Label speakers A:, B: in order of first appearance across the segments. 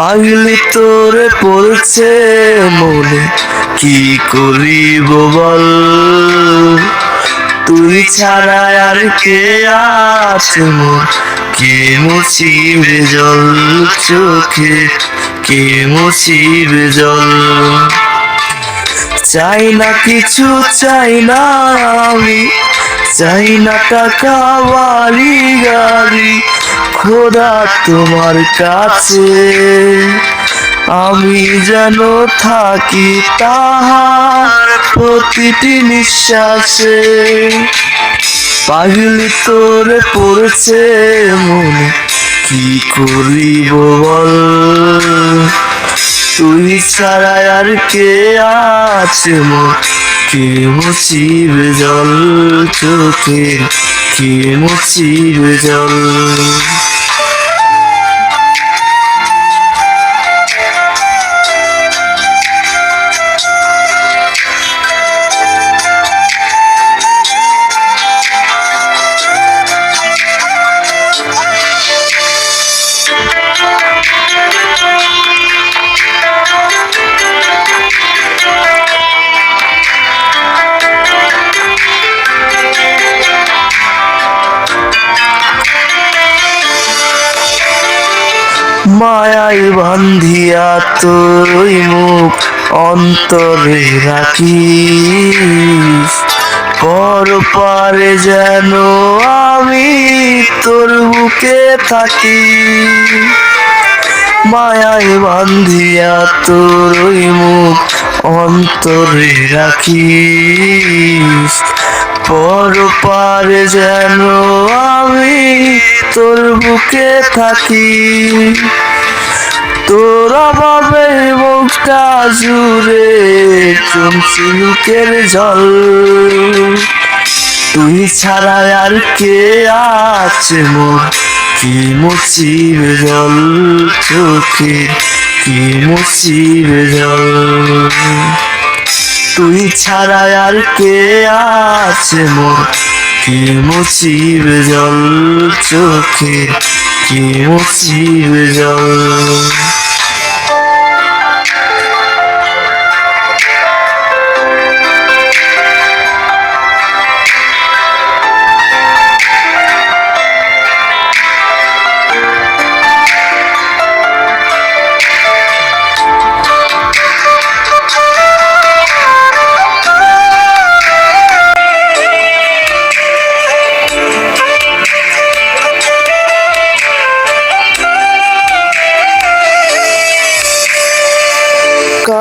A: পাগলি তোরে পড়ছে মনে, কি করিব বল? তুই ছাড়া আর কে আছে মোর? কে মুছিবে জল চোখে? কে মুছিবে জল? চাই না কিছু, চাই না আমি, চাই না টাকা, বাড়ি, গাড়ি খোদা তোমার কাছে, আমি যেন থাকি তাহার প্রতিটি নিঃশ্বাসে। পাগলি তোরে পড়ছে মনে, কি করিব বল? তুই ছাড়া আর কে আছে মোর কে মুছিবে জল চোখে, কে মুছিবে জল? মায়ায় বান্ধিয়া তোর ওই মুখ অন্তরে রাখিস। পর পারে যেন আমি তোর বুকে থাকি। মায়ায় বান্ধিয়া তোর মুখ অন্তরে রাখিস। পর পারে যেন আমি তোর বুকে থাকি। তোর অভাবে মুখটা জুড়ে চমছি বুকের জল তুই ছাড়া আর কে আছে মোর? কি মুছিবে জল চোখে? কি মুছিবে জল? তুই ছাড়া আর কে আছে মোর? কে মুছিব জল চোখে? কে মুছিব জল?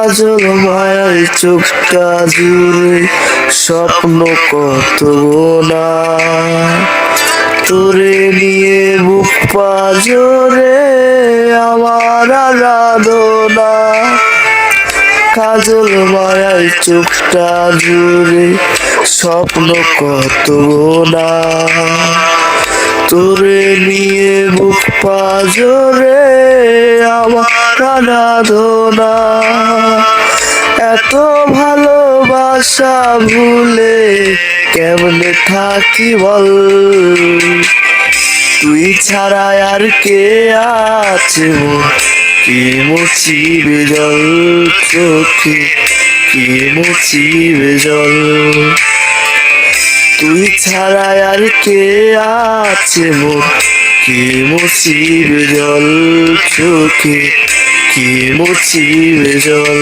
A: কাজল মায়ার চোখটা জুড়ে স্বপ্ন কত না তোরে নিয়ে বুক পাজরে আমার আরাধনা কাজল মায়ার চোখটা জুড়ে স্বপ্ন কত না তোরে নিয়ে বুক পাজরে আমার আরাধনা এত ভালোবাসা ভুলে কেমনে থাকি বল? তুই ছাড়া আর কে আছে কি মুছিবে জল চোখে? কি মুছিবে জল? তুই ছাড়া আর কে আছে কি মুছিবে জল চোখে? কি মুছিবে জল